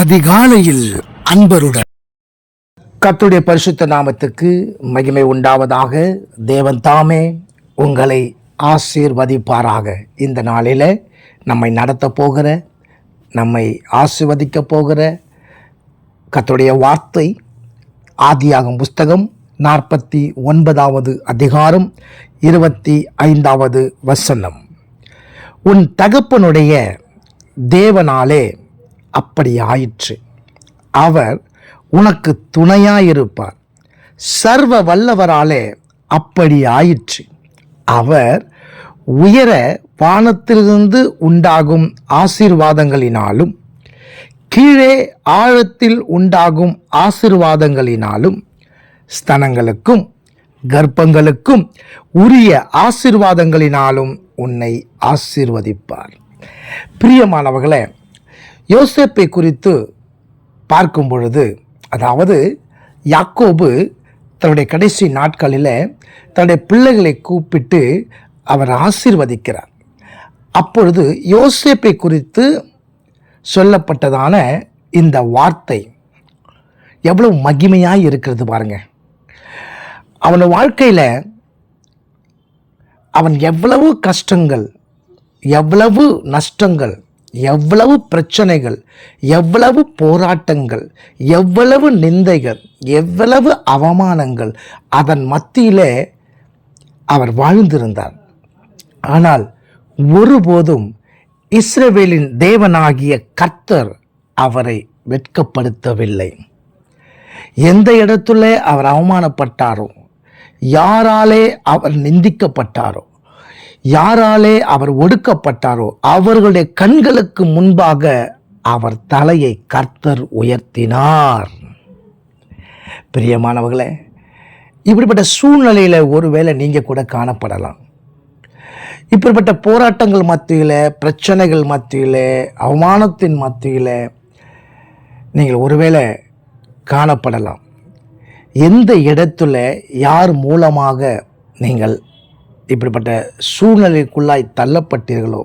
அதிகாலையில் அன்பருடன். கத்துடைய பரிசுத்த நாமத்துக்கு மகிமை உண்டாவதாக. தேவன் தாமே உங்களை ஆசீர்வதிப்பாராக. இந்த நாளில் நம்மை நடத்த போகிற நம்மை ஆசிர்வதிக்க போகிற கத்துடைய வார்த்தை ஆதியாகும் புஸ்தகம் நாற்பத்தி ஒன்பதாவது அதிகாரம் இருபத்தி ஐந்தாவது வசனம். உன் தகப்பனுடைய தேவனாலே அப்படி ஆயிற்று. அவர் உனக்கு துணையாயிருப்பார். சர்வ வல்லவராலே அப்படி ஆயிற்று. அவர் உயர வானத்திலிருந்து உண்டாகும் ஆசீர்வாதங்களினாலும் கீழே ஆழத்தில் உண்டாகும் ஆசிர்வாதங்களினாலும் ஸ்தனங்களுக்கும் கர்ப்பங்களுக்கும் உரிய ஆசிர்வாதங்களினாலும் உன்னை ஆசிர்வதிப்பார். பிரியமானவர்களே யோசேப்பை குறித்து பார்க்கும் பொழுது அதாவது யாக்கோபு தன்னுடைய கடைசி நாட்களில் தன்னுடைய பிள்ளைகளை கூப்பிட்டு அவர் ஆசீர்வதிக்கிறார். அப்பொழுது யோசேப்பை குறித்து சொல்லப்பட்டதான இந்த வார்த்தை எவ்வளவு மகிமையாக இருக்கிறது பாருங்க. அவனோட வாழ்க்கையில் அவன் எவ்வளவு கஷ்டங்கள் எவ்வளவு நஷ்டங்கள் எவ்வளவு பிரச்சனைகள் எவ்வளவு போராட்டங்கள் எவ்வளவு நிந்தைகள் எவ்வளவு அவமானங்கள் அதன் மத்தியிலே அவர் வாழ்ந்திருந்தார். ஆனால் ஒருபோதும் இஸ்ரவேலின் தேவனாகிய கர்த்தர் அவரை வெட்கப்படுத்தவில்லை. எந்த இடத்துல அவர் அவமானப்பட்டாரோ யாராலே அவர் நிந்திக்கப்பட்டாரோ யாராலே அவர் ஒடுக்கப்பட்டாரோ அவர்களுடைய கண்களுக்கு முன்பாக அவர் தலையை கர்த்தர் உயர்த்தினார். பிரியமானவர்களே இப்படிப்பட்ட சூழ்நிலையில் ஒருவேளை நீங்கள் கூட காணப்படலாம். இப்படிப்பட்ட போராட்டங்கள் மத்தியில் பிரச்சனைகள் மத்தியில் அவமானத்தின் மத்தியில் நீங்கள் ஒருவேளை காணப்படலாம். எந்த இடத்துல யார் மூலமாக நீங்கள் இப்படிப்பட்ட சூழ்நிலைக்குள்ளாய் தள்ளப்பட்டீர்களோ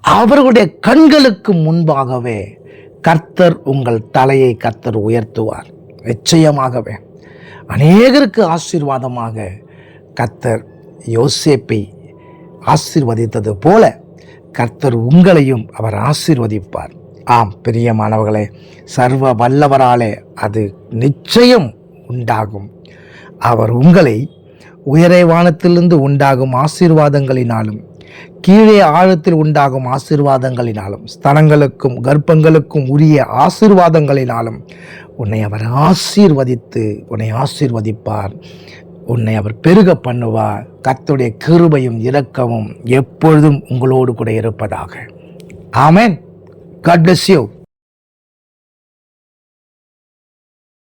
அவர்களுடைய கண்களுக்கு முன்பாகவே கர்த்தர் உங்கள் தலையை கர்த்தர் உயர்த்துவார். நிச்சயமாகவே. அநேகருக்கு ஆசீர்வாதமாக கர்த்தர் யோசேப்பை ஆசீர்வதித்தது போல கர்த்தர் உங்களையும் அவர் ஆசீர்வதிப்பார். ஆம் பிரியமானவர்களே சர்வ வல்லவராலே அது நிச்சயம் உண்டாகும். அவர் உங்களை உயரே வானத்திலிருந்து உண்டாகும் ஆசீர்வாதங்களினாலும் கீழே ஆழத்தில் உண்டாகும் ஆசீர்வாதங்களினாலும் ஸ்தனங்களுக்கும் கர்ப்பங்களுக்கும் உரிய ஆசீர்வாதங்களினாலும் உன்னை அவர் ஆசீர்வதித்து உன்னை ஆசீர்வதிப்பார். உன்னை அவர் பெருக பண்ணுவார். கத்துடைய கிருபையும் இரக்கமும் எப்பொழுதும் உங்களோடு கூட இருப்பதாக. ஆமேன். God bless you